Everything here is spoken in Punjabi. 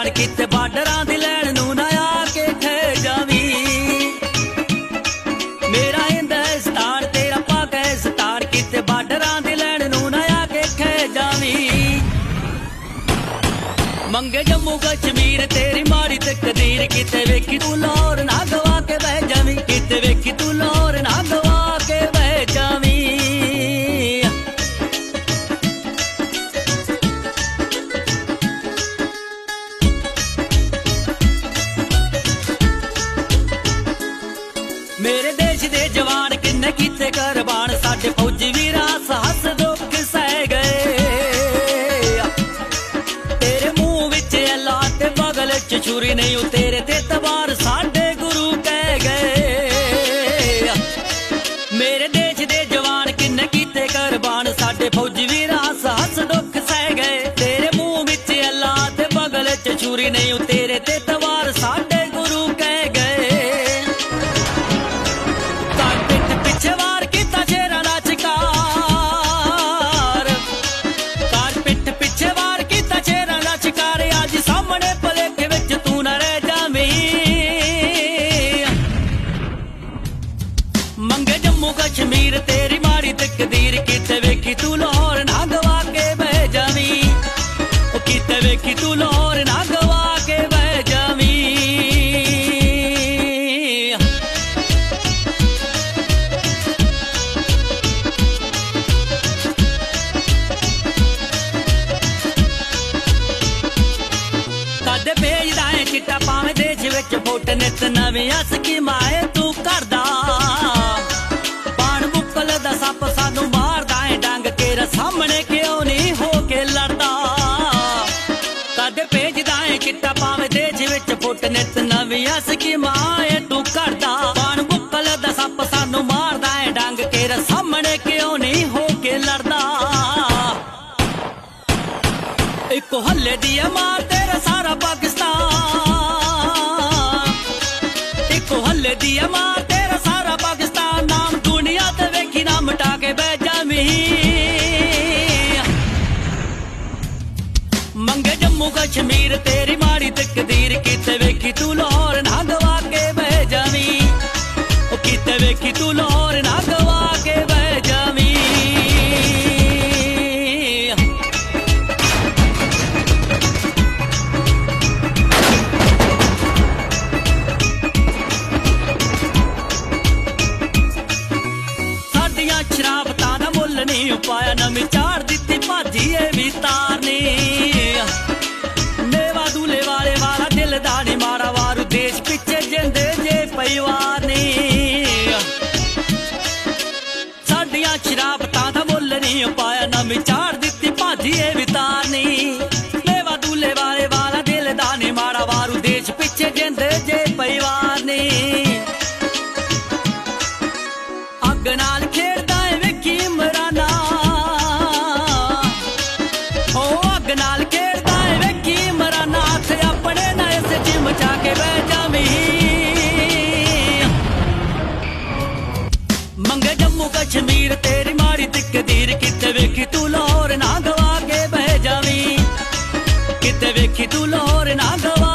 ਜਾਣ ਕਿਤੇ ਬਾਰਡਰਾਂ ਦੀ ਲੈਣ ਨੂੰ ਨਾ ਆ ਕੇ ਠਹਿ ਜਾਵੀਂ। ਮੇਰਾ ਹਿੰਦੁਸਤਾਨ ਤੇਰਾ ਪਾਕਿਸਤਾਨ ਕਿਤੇ ਬਾਰਡਰਾਂ ਦੀ ਲੈਣ ਨੂੰ ਨਾ ਆ ਕੇ ਖੇ ਜਾਵੀਂ। ਮੰਗੇ ਜੰਮੂ ਕਸ਼ਮੀਰ, ਤੇਰੀ ਮਾੜੀ ਤਕਦੀਰ ਕਿਤੇ ਵੇਖੀ ਤੂੰ ਲਾਹੌਰ ਨਾ ਗਵਾ ਕੇ ਬਹਿ ਜਾਵੀਂ। ਕਿਤੇ ਵੇਖੀ ਤੂੰ ਲਾਹੌਰ ਕੀਤੇ ਕੁਰਬਾਨ ਸਾਡੇ ਫੌਜੀ ਵੀਰਾਂ ਸਾਹਸ ਦੁੱਖ ਸਹਿ ਗਏ। ਤੇਰੇ ਮੂੰਹ ਵਿੱਚ ਅੱਲਾ ਤੇ ਬਗਲ ਚ ਛੁਰੀ ਨਹੀਂ, ਉਹ ਤੇਰੇ ਤੇ ਤਵਾਰ ਸਾਡੇ ਗੁਰੂ ਕਹਿ ਗਏ। ਮੇਰੇ ਦੇਸ਼ ਦੇ ਜਵਾਨ ਕਿੰਨੇ ਕੀਤੇ ਕੁਰਬਾਨ ਸਾਡੇ ਕਸ਼ਮੀਰ ਤੇਰੀ ਮਾੜੀ ਤਕਦੀਰ ਕਿਤੇ ਵੇਖੀ ਤੂੰ ਲਾਹੌਰ ਨਾ ਗਵਾ ਕੇ ਬਹਿ ਜਾਵੀਂ? ਉਹ ਕਿਤੇ ਵੇਖੀ ਤੂੰ ਲਾਹੌਰ ਨਾ ਗਵਾ ਕੇ ਬਹਿ ਜਾਵੀਂ? ਕਦੇ ਭੇਜਦਾ ਏ ਚਿੱਟਾ ਪਾਵੇਂ ਦੇਸ਼ ਵਿੱਚ ਫੋਟ ਨਿਤ ਨਵੀਆਂ ਸਕੀਮਾਂ ਤੂੰ ਕਰਦਾ? ਨਵੀਆਂ ਸਕੀਮਾਂ ਤੂੰ ਕਰਦਾ। ਪਾਣ ਮੁੱਕਲ ਦਾ ਸੱਪ ਸਾਨੂੰ ਮਾਰਦਾ ਏ। ਡੰਗ ਤੇਰੇ ਸਾਹਮਣੇ ਕਿਉਂ ਨਹੀਂ ਹੋ ਕੇ ਲੜਦਾ? ਇੱਕ ਹੱਲੇ ਦੀ ਆ ਮਾਰ ਤੇਰਾ ਸਾਰਾ ਪਾਕਿਸਤਾਨ। ਇੱਕ ਹੱਲੇ ਦੀ ਆ ਮਾਰ ਜੰਮੂ ਕਸ਼ਮੀਰ ਤੇਰੀ ਮਾੜੀ ਤਕਦੀਰ ਕਿਤੇ ਵੇਖੀ ਤੂੰ ਲਾਹੌਰ ਨਾ ਗਵਾ ਕੇ ਬਹਿ ਜਾਵੀਂ? ਉਹ ਕਿਤੇ ਵੇਖੀ ਤੂੰ ਲਾਹੌਰ ਨਾ ਗਵਾ ਕੇ ਬਹਿ ਜਾਵੀਂ? ਸਾਡੀਆਂ ਸ਼ਰਾਬਤਾਂ ਦਾ ਮੁੱਲ ਨਹੀਂ ਪਾਇਆ ਨਵੀਂ ਚਾੜ ਦਿੱਤੀ ਭਾਜੀ ਏ ਵੀ ਤਾਰਨੀ ਵਿਚਾਰ ਦਿੱਤੀ, ਭਾਜੀ ਏ ਵੀ ਤਾਰਨੀ ਦੂਲੇ ਵਾਲੇ ਵਾਲਾ ਦਿਲ ਦਾ ਨੀ ਮਾੜਾ, ਵਾਰੂ ਦੇਸ਼ ਪਿੱਛੇ ਜਿੰਦੇ ਜੇ ਪਰਿਵਾਰ ਨੀ। ਅੱਗ ਨਾਲ ਖੇਡਦਾ ਏ ਵੇਖੀ ਇਮਰਾਨਾ ਓ ਅੱਗ ਨਾਲ ਖੇਡਦਾ ਏ ਵੇਖੀ ਇਮਰਾਨਾ ਹੱਥ ਆਪਣੇ ਨਾ ਇਸ ਚ ਮਚਾ ਕੇ ਬਹਿ ਜਾਵੀਂ ਮੰਗੇ ਜੰਮੂ ਕਸ਼ਮੀਰ ਤੇਰੀ ਮਾੜੀ ਦਿੱਕਦੀ डुलोर ना गवा